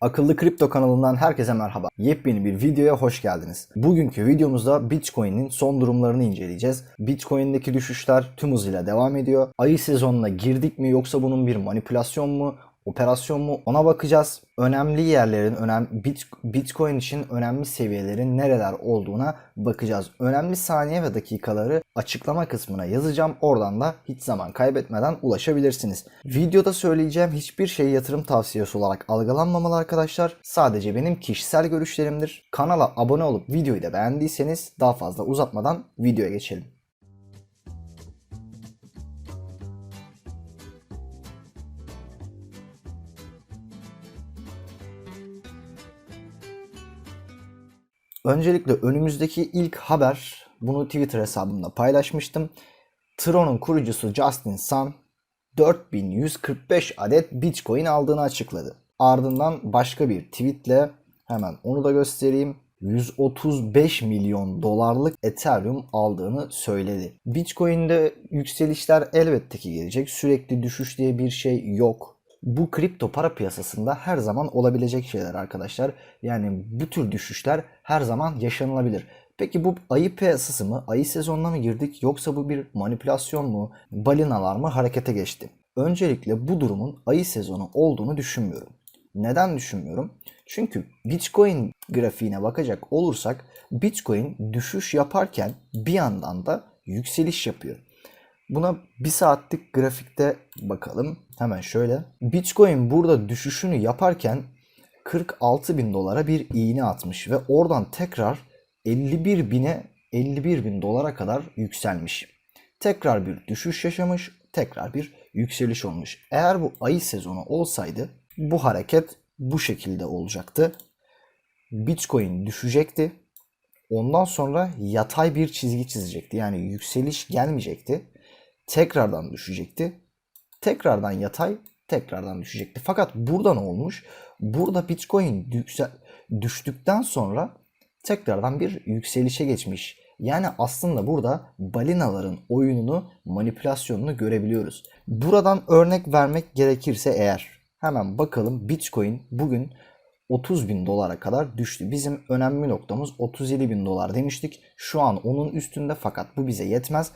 Akıllı Kripto kanalından herkese merhaba. Yepyeni bir videoya hoş geldiniz. Bugünkü videomuzda Bitcoin'in son durumlarını inceleyeceğiz. Bitcoin'deki düşüşler tüm hızıyla devam ediyor. Ayı sezonuna girdik mi yoksa bunun bir manipülasyon mu? Operasyon mu ona bakacağız. Önemli yerlerin, önem Bit- Bitcoin için önemli seviyelerin nereler olduğuna bakacağız. Önemli saniye ve dakikaları açıklama kısmına yazacağım. Oradan da hiç zaman kaybetmeden ulaşabilirsiniz. Videoda söyleyeceğim hiçbir şey yatırım tavsiyesi olarak algılanmamalı arkadaşlar. Sadece benim kişisel görüşlerimdir. Kanala abone olup videoyu da beğendiyseniz daha fazla uzatmadan videoya geçelim. Öncelikle önümüzdeki ilk haber bunu Twitter hesabımda paylaşmıştım. Tron'un kurucusu Justin Sun 4145 adet Bitcoin aldığını açıkladı. Ardından başka bir tweetle hemen onu da göstereyim. 135 milyon dolarlık Ethereum aldığını söyledi. Bitcoin'de yükselişler elbette ki gelecek. Sürekli düşüş diye bir şey yok bu kripto para piyasasında her zaman olabilecek şeyler arkadaşlar. Yani bu tür düşüşler her zaman yaşanılabilir. Peki bu ayı piyasası mı? Ayı sezonuna mı girdik yoksa bu bir manipülasyon mu? Balinalar mı harekete geçti? Öncelikle bu durumun ayı sezonu olduğunu düşünmüyorum. Neden düşünmüyorum? Çünkü Bitcoin grafiğine bakacak olursak Bitcoin düşüş yaparken bir yandan da yükseliş yapıyor. Buna bir saatlik grafikte bakalım. Hemen şöyle. Bitcoin burada düşüşünü yaparken 46 bin dolara bir iğne atmış ve oradan tekrar 51 bine 51 bin dolara kadar yükselmiş. Tekrar bir düşüş yaşamış, tekrar bir yükseliş olmuş. Eğer bu ayı sezonu olsaydı bu hareket bu şekilde olacaktı. Bitcoin düşecekti. Ondan sonra yatay bir çizgi çizecekti. Yani yükseliş gelmeyecekti tekrardan düşecekti. Tekrardan yatay, tekrardan düşecekti. Fakat burada ne olmuş? Burada Bitcoin düştükten sonra tekrardan bir yükselişe geçmiş. Yani aslında burada balinaların oyununu, manipülasyonunu görebiliyoruz. Buradan örnek vermek gerekirse eğer hemen bakalım Bitcoin bugün 30 bin dolara kadar düştü. Bizim önemli noktamız 37 bin dolar demiştik. Şu an onun üstünde fakat bu bize yetmez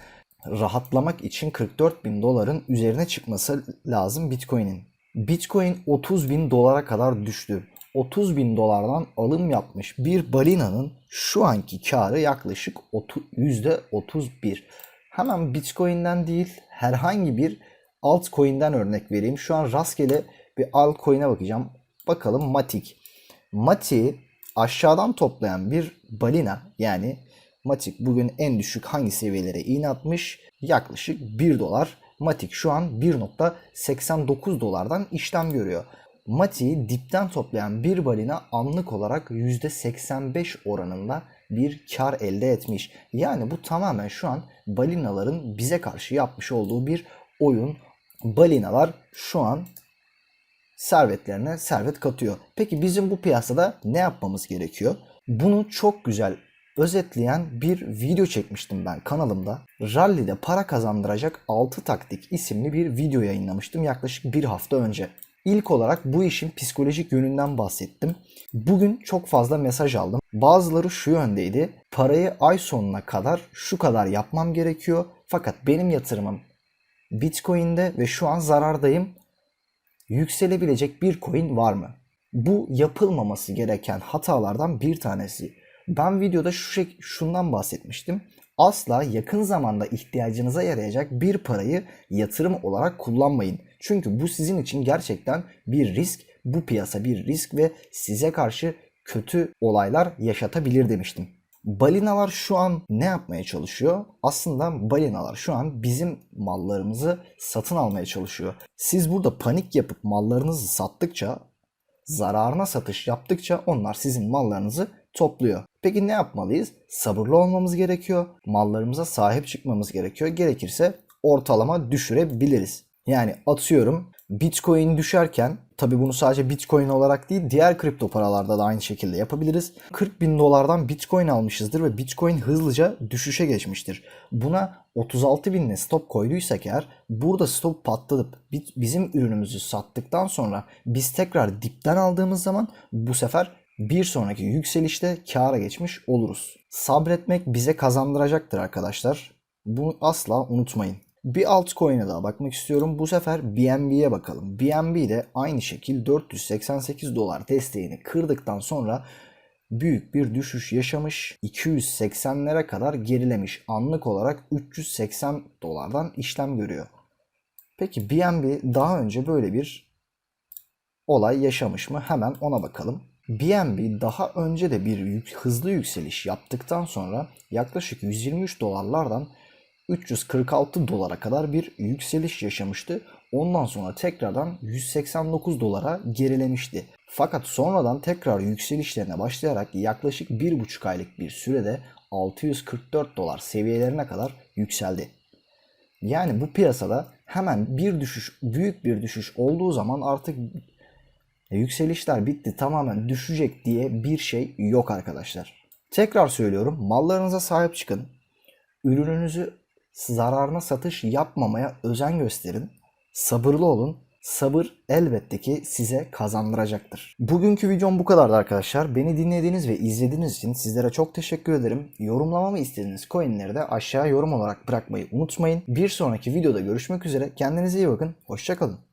rahatlamak için 44 bin doların üzerine çıkması lazım Bitcoin'in. Bitcoin 30 bin dolara kadar düştü. 30 bin dolardan alım yapmış bir balinanın şu anki karı yaklaşık %31. Hemen Bitcoin'den değil herhangi bir altcoin'den örnek vereyim. Şu an rastgele bir altcoin'e bakacağım. Bakalım Matic. Matic aşağıdan toplayan bir balina yani Matic bugün en düşük hangi seviyelere iğne atmış? Yaklaşık 1 dolar. Matic şu an 1.89 dolardan işlem görüyor. Matic'i dipten toplayan bir balina anlık olarak %85 oranında bir kar elde etmiş. Yani bu tamamen şu an balinaların bize karşı yapmış olduğu bir oyun. Balinalar şu an servetlerine servet katıyor. Peki bizim bu piyasada ne yapmamız gerekiyor? Bunu çok güzel özetleyen bir video çekmiştim ben kanalımda. Rally'de para kazandıracak 6 taktik isimli bir video yayınlamıştım yaklaşık bir hafta önce. İlk olarak bu işin psikolojik yönünden bahsettim. Bugün çok fazla mesaj aldım. Bazıları şu yöndeydi. Parayı ay sonuna kadar şu kadar yapmam gerekiyor. Fakat benim yatırımım Bitcoin'de ve şu an zarardayım. Yükselebilecek bir coin var mı? Bu yapılmaması gereken hatalardan bir tanesi. Ben videoda şu şey, şundan bahsetmiştim. Asla yakın zamanda ihtiyacınıza yarayacak bir parayı yatırım olarak kullanmayın. Çünkü bu sizin için gerçekten bir risk. Bu piyasa bir risk ve size karşı kötü olaylar yaşatabilir demiştim. Balinalar şu an ne yapmaya çalışıyor? Aslında balinalar şu an bizim mallarımızı satın almaya çalışıyor. Siz burada panik yapıp mallarınızı sattıkça, zararına satış yaptıkça onlar sizin mallarınızı topluyor. Peki ne yapmalıyız? Sabırlı olmamız gerekiyor. Mallarımıza sahip çıkmamız gerekiyor. Gerekirse ortalama düşürebiliriz. Yani atıyorum Bitcoin düşerken tabi bunu sadece Bitcoin olarak değil diğer kripto paralarda da aynı şekilde yapabiliriz. 40 bin dolardan Bitcoin almışızdır ve Bitcoin hızlıca düşüşe geçmiştir. Buna 36 binle stop koyduysak eğer burada stop patlatıp bi- bizim ürünümüzü sattıktan sonra biz tekrar dipten aldığımız zaman bu sefer bir sonraki yükselişte kâra geçmiş oluruz. Sabretmek bize kazandıracaktır arkadaşlar. Bunu asla unutmayın. Bir altcoin'e daha bakmak istiyorum. Bu sefer BNB'ye bakalım. BNB de aynı şekil 488 dolar desteğini kırdıktan sonra büyük bir düşüş yaşamış. 280'lere kadar gerilemiş. Anlık olarak 380 dolardan işlem görüyor. Peki BNB daha önce böyle bir olay yaşamış mı? Hemen ona bakalım. BNB daha önce de bir yük- hızlı yükseliş yaptıktan sonra yaklaşık 123 dolarlardan 346 dolara kadar bir yükseliş yaşamıştı. Ondan sonra tekrardan 189 dolara gerilemişti. Fakat sonradan tekrar yükselişlerine başlayarak yaklaşık 1,5 aylık bir sürede 644 dolar seviyelerine kadar yükseldi. Yani bu piyasada hemen bir düşüş, büyük bir düşüş olduğu zaman artık yükselişler bitti tamamen düşecek diye bir şey yok arkadaşlar. Tekrar söylüyorum mallarınıza sahip çıkın. Ürününüzü zararına satış yapmamaya özen gösterin. Sabırlı olun. Sabır elbette ki size kazandıracaktır. Bugünkü videom bu kadardı arkadaşlar. Beni dinlediğiniz ve izlediğiniz için sizlere çok teşekkür ederim. Yorumlamamı istediğiniz coinleri de aşağıya yorum olarak bırakmayı unutmayın. Bir sonraki videoda görüşmek üzere. Kendinize iyi bakın. Hoşçakalın.